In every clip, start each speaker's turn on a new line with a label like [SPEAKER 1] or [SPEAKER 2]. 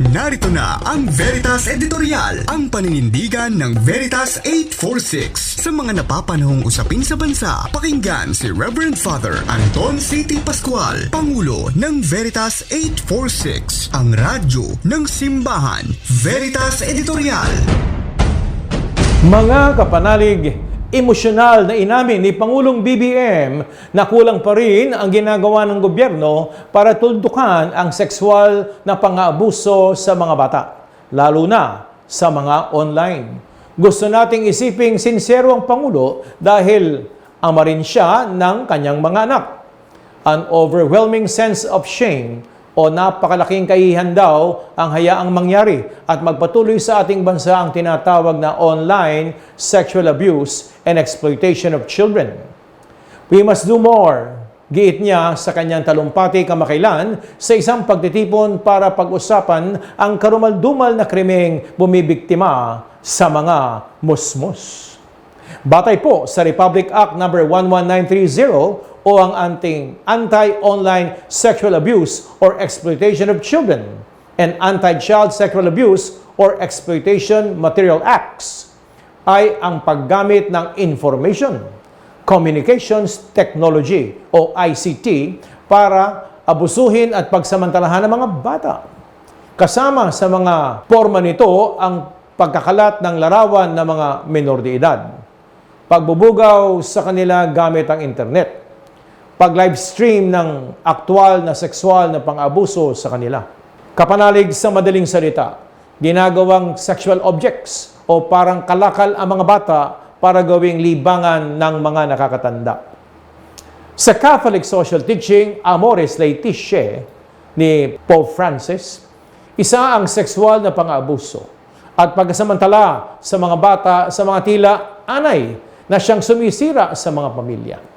[SPEAKER 1] Narito na ang Veritas Editorial, ang paninindigan ng Veritas 846 sa mga napapanahong usapin sa bansa. Pakinggan si Reverend Father Anton C.T. Pascual, Pangulo ng Veritas 846, ang radyo ng simbahan. Veritas Editorial.
[SPEAKER 2] Mga kapanalig, emosyonal na inamin ni Pangulong BBM na kulang pa rin ang ginagawa ng gobyerno para tuldukan ang sexual na pang-aabuso sa mga bata, lalo na sa mga online. Gusto nating isiping sincero ang Pangulo dahil ama rin siya ng kanyang mga anak. An overwhelming sense of shame o napakalaking kahihan daw ang hayaang mangyari at magpatuloy sa ating bansa ang tinatawag na online sexual abuse and exploitation of children. We must do more, giit niya sa kanyang talumpati kamakailan sa isang pagtitipon para pag-usapan ang karumaldumal na krimeng bumibiktima sa mga musmus. Batay po sa Republic Act No. 11930 o ang anting Anti-Online Sexual Abuse or Exploitation of Children and Anti-Child Sexual Abuse or Exploitation Material Acts ay ang paggamit ng Information Communications Technology o ICT para abusuhin at pagsamantalahan ng mga bata. Kasama sa mga forma nito ang pagkakalat ng larawan ng mga menor de edad, pagbubugaw sa kanila gamit ang internet, pag-live stream ng aktwal na sexual na pang-abuso sa kanila. Kapanalig sa madaling salita, ginagawang sexual objects o parang kalakal ang mga bata para gawing libangan ng mga nakakatanda. Sa Catholic social teaching Amoris Laetitia ni Pope Francis, isa ang sexual na pang-abuso at pagkasamantala sa mga bata sa mga tila anay na siyang sumisira sa mga pamilya.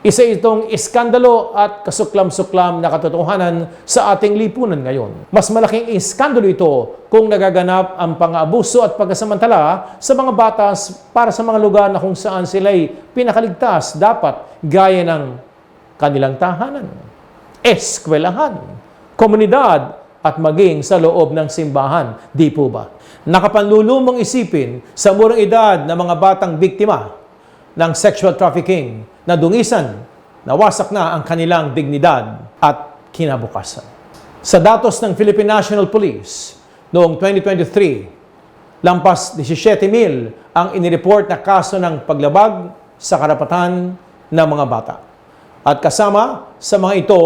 [SPEAKER 2] Isa itong iskandalo at kasuklam-suklam na katotohanan sa ating lipunan ngayon. Mas malaking iskandalo ito kung nagaganap ang pang-abuso at pagkasamantala sa mga bata para sa mga lugar na kung saan sila'y pinakaligtas dapat gaya ng kanilang tahanan, eskwelahan, komunidad at maging sa loob ng simbahan. Di po ba? Nakapanlulumong isipin sa murang edad ng mga batang biktima ng sexual trafficking na dungisan, nawasak na ang kanilang dignidad at kinabukasan. Sa datos ng Philippine National Police noong 2023, lampas 17,000 ang inireport na kaso ng paglabag sa karapatan ng mga bata. At kasama sa mga ito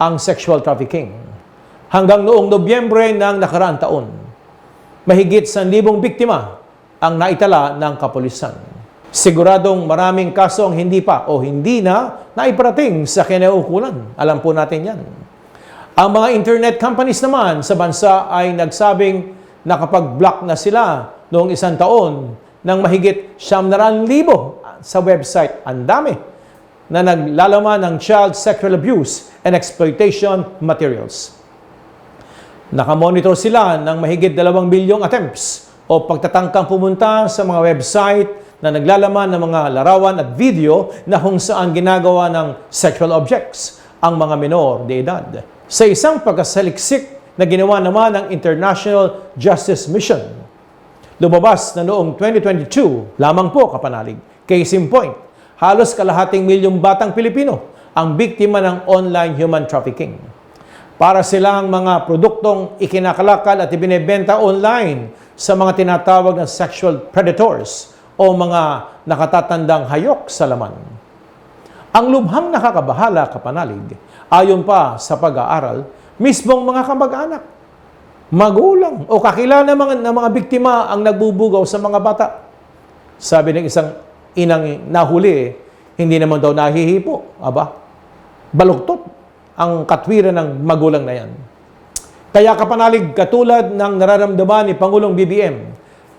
[SPEAKER 2] ang sexual trafficking. Hanggang noong Nobyembre ng nakaraang taon, mahigit sa libong biktima ang naitala ng kapulisan. Siguradong maraming kaso ang hindi pa o hindi na naiparating sa kinaukulan. Alam po natin yan. Ang mga internet companies naman sa bansa ay nagsabing nakapag-block na sila noong isang taon ng mahigit siyam na libo sa website. Ang dami na naglalaman ng child sexual abuse and exploitation materials. Nakamonitor sila ng mahigit dalawang bilyong attempts o pagtatangkang pumunta sa mga website na naglalaman ng mga larawan at video na kung saan ginagawa ng sexual objects ang mga menor de edad. Sa isang pagkasaliksik na ginawa naman ng International Justice Mission, lumabas na noong 2022 lamang po kapanalig. Case in point, halos kalahating milyong batang Pilipino ang biktima ng online human trafficking. Para silang mga produktong ikinakalakal at ibinebenta online sa mga tinatawag na sexual predators o mga nakatatandang hayok sa laman. Ang lubhang nakakabahala kapanalig, ayon pa sa pag-aaral, mismong mga kamag-anak, magulang o kakilala mga, ng mga biktima ang nagbubugaw sa mga bata. Sabi ng isang inang nahuli, hindi naman daw nahihipo. Aba, baluktot ang katwiran ng magulang na yan. Kaya kapanalig katulad ng nararamdaman ni Pangulong BBM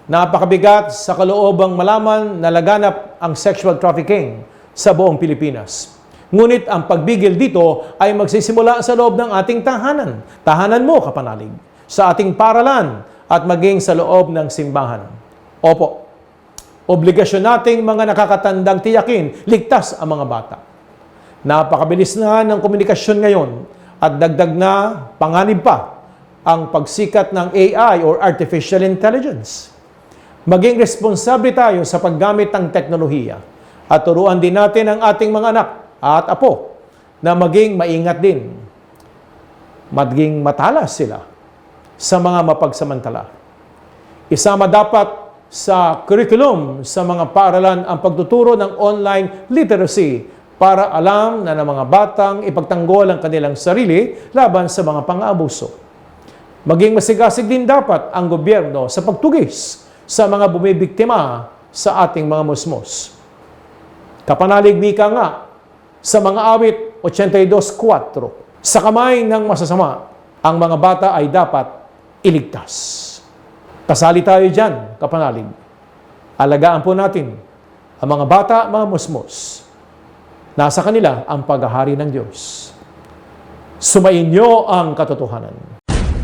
[SPEAKER 2] Napakabigat sa kaloobang malaman na laganap ang sexual trafficking sa buong Pilipinas. Ngunit ang pagbigil dito ay magsisimula sa loob ng ating tahanan. Tahanan mo, kapanalig. Sa ating paralan at maging sa loob ng simbahan. Opo, obligasyon nating mga nakakatandang tiyakin, ligtas ang mga bata. Napakabilis na ng komunikasyon ngayon at dagdag na panganib pa ang pagsikat ng AI or Artificial Intelligence. Maging responsable tayo sa paggamit ng teknolohiya at turuan din natin ang ating mga anak at apo na maging maingat din. Maging matalas sila sa mga mapagsamantala. Isama dapat sa curriculum sa mga paaralan ang pagtuturo ng online literacy para alam na ng mga batang ipagtanggol ang kanilang sarili laban sa mga pang-aabuso. Maging masigasig din dapat ang gobyerno sa pagtugis sa mga bumibiktima sa ating mga musmos. Kapanalig wika nga sa mga awit 82.4, sa kamay ng masasama, ang mga bata ay dapat iligtas. Kasali tayo dyan, kapanalig. Alagaan po natin ang mga bata, mga musmos. Nasa kanila ang paghahari ng Diyos. Sumayin niyo ang katotohanan.